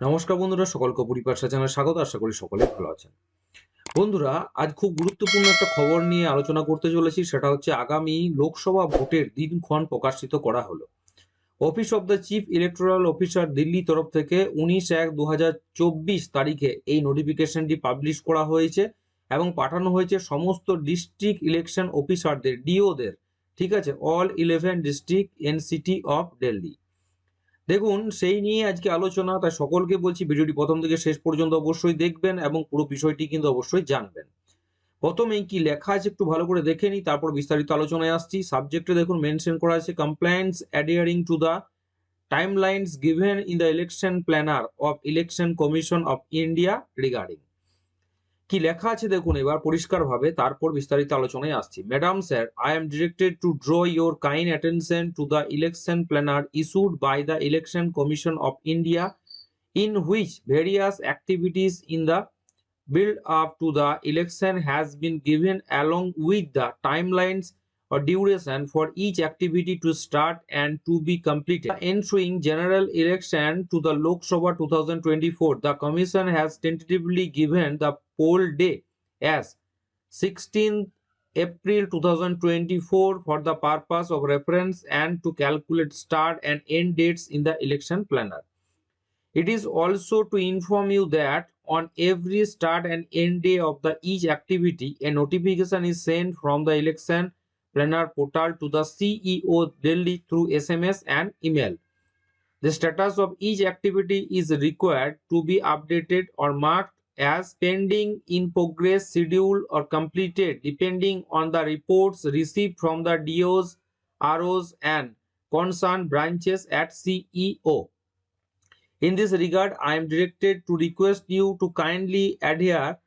নমস্কার বন্ধুরা সকলকে পরিপাশা চ্যানেলে স্বাগত, আশা করি সকলে ভালো আছেন। বন্ধুরা, আজ খুব গুরুত্বপূর্ণ একটা খবর নিয়ে আলোচনা করতে চলেছি, সেটা হচ্ছে আগামী লোকসভা ভোটের দিনক্ষণ প্রকাশিত করা হলো। Office of the chief electoral officer Delhi তরফ থেকে উনিশ এক দু তারিখে এই নোটিফিকেশনটি পাবলিশ করা হয়েছে এবং পাঠানো হয়েছে সমস্ত ডিস্ট্রিক্ট ইলেকশন অফিসারদের ডিওদের ঠিক আছে? All eleven district NCT of Delhi দেখুন, সেই নিয়ে আজকে আলোচনা। তাই সকলকে বলছি, ভিডিওটি প্রথম থেকে শেষ পর্যন্ত অবশ্যই দেখবেন এবং পুরো বিষয়টি কিন্তু অবশ্যই জানবেন। প্রথমেই কি লেখা আছে একটু ভালো করে দেখে নিই, তারপর বিস্তারিত আলোচনায় আসছি। সাবজেক্টে দেখুন, মেনশন করা আছে compliance adhering to the timelines given in the election planner of election commission of India regarding কি লেখা আছে দেখুন, এবার পরিষ্কারভাবে, তারপর বিস্তারিত আলোচনায় আসছি। Madam sir I am directed to draw your kind attention to the election planner issued by the election commission of India in which various activities in the build up to to election election has been given along with time timelines or duration for each activity to start and to be completed. The ensuing general election to the Lok Sabha 2024, the Commission has tentatively given the poll day as 16th April 2024 for the purpose of reference and to calculate start and end dates in the election planner. It is also to inform you that on every start and end day of the each activity, a notification is sent from the election planner portal to the CEO daily through SMS and email. The status of each activity is required to be updated or marked as pending, in progress, scheduled, or completed depending on the reports received from the DOs, ROs, and concerned branches at CEO. In this regard, I am directed to request you to kindly adhere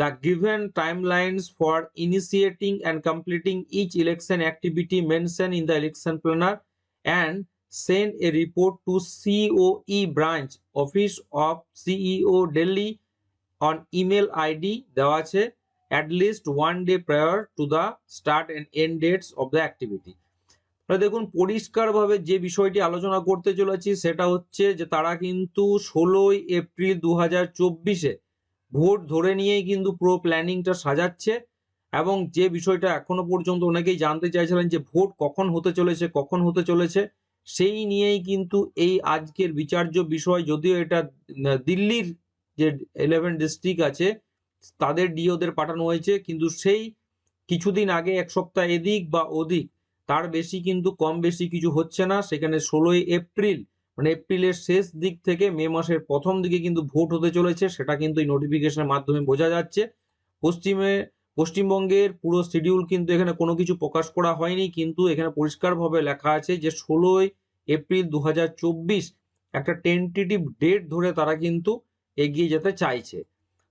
the given timelines for initiating and completing each election activity mentioned in the election planner and send a report to COE branch office of CEO Delhi on email ID দেওয়া at least one day prior to the start and end dates of the activity দেখুন পরিষ্কারভাবে যে বিষয়টি আলোচনা করতে চলেছি সেটা হচ্ছে যে তারা কিন্তু ষোলোই এপ্রিল দু হাজার চব্বিশে ভোট ধরে নিয়েই কিন্তু পুরো প্ল্যানিংটা সাজাচ্ছে এবং যে বিষয়টা এখনও পর্যন্ত অনেকেই জানতে চাইছিলেন যে ভোট কখন হতে চলেছে, কখন হতে চলেছে, সেই নিয়েই কিন্তু এই আজকের বিচার্য বিষয়, যদিও এটা দিল্লির যে ইলেভেন ডিস্ট্রিক্ট আছে, তাদের ডিওদের পাঠানো হয়েছে, কিন্তু সেই কিছুদিন আগে, এক সপ্তাহ এদিক বা ওদিক, তার বেশি কিন্তু কম বেশি কিছু হচ্ছে না। সেখানে ষোলোই এপ্রিল মানে এপ্রিলের শেষ দিক থেকে মে মাসের প্রথম দিকে কিন্তু ভোট হতে চলেছে, সেটা কিন্তু এই নোটিফিকেশনের মাধ্যমে বোঝা যাচ্ছে। পশ্চিমে, পশ্চিমবঙ্গের পুরো শিডিউল কিন্তু এখানে কোনো কিছু প্রকাশ করা হয়নি, কিন্তু এখানে পরিষ্কারভাবে লেখা আছে যে ষোলোই এপ্রিল দু হাজার চব্বিশ একটা টেন্টেটিভ ডেট ধরে তারা কিন্তু এগিয়ে যেতে চাইছে।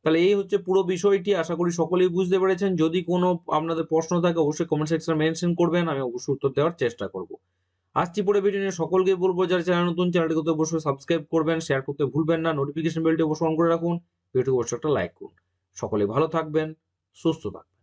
তাহলে এই হচ্ছে পুরো বিষয়টি, আশা করি সকলেই বুঝতে পেরেছেন। যদি কোনো আপনাদের প্রশ্ন থাকে, অবশ্যই কমেন্ট সেকশনে মেনশন করবেন, আমি অবশ্যই উত্তর দেওয়ার চেষ্টা করব। আসছি পরে ভিডিও নিয়ে। সকলকে বলব, যারা চ্যানেল নতুন চ্যানেলটি করতে অবশ্যই সাবস্ক্রাইব করবেন শেয়ার করতে ভুলবেন না। নোটিফিকেশন বেলটি অবশ্যই অন করে রাখুন। ভিডিওটি অবশ্যই একটা লাইক করুন। সকলে ভালো থাকবেন, সুস্থ থাকবেন।